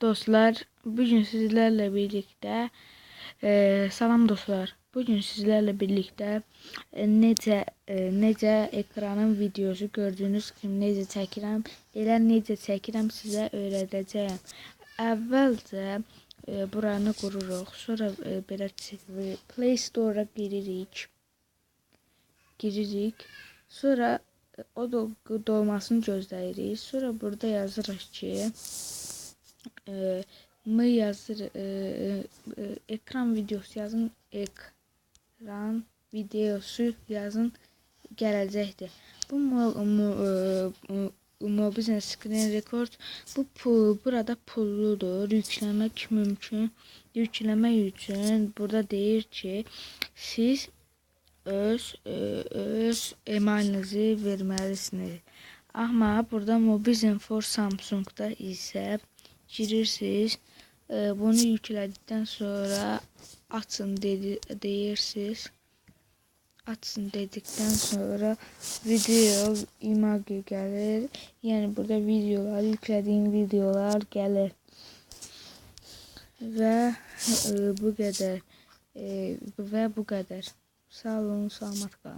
Dostlar, bugün sizlerle birlikte e, salam dostlar. Bugün sizlerle birlikte e, necə e, necə ekranın videosu gördüyünüz kimi necə çəkirəm, elə necə çəkirəm sizə öyrədəcəyəm. Əvvəlcə e, buranı qururuq. Sonra e, belə çevir- Play Store-a giririk. Giririk. Sonra e, o dolmasını gözləyirik. Sonra burada yazırıq ki, e, mı yazır e, e, ekran videosu yazın ekran videosu yazın gələcəkdir. Bu mo, e, Mobizen Screen Record bu pul, burada pulludur. Yükləmək mümkün. Yükləmək üçün burada deyir ki, siz öz e, öz emailinizi verməlisiniz. Amma burada Mobizen for Samsung-da isə girirsiniz. E, bunu yüklədikdən sonra açın dedi, deyirsiniz. Açın dedikdən sonra video image gəlir. Yəni burada videolar, yüklədiyim videolar gəlir. Və e, bu qədər. E, və bu qədər. Sağ olun, salamat qalın.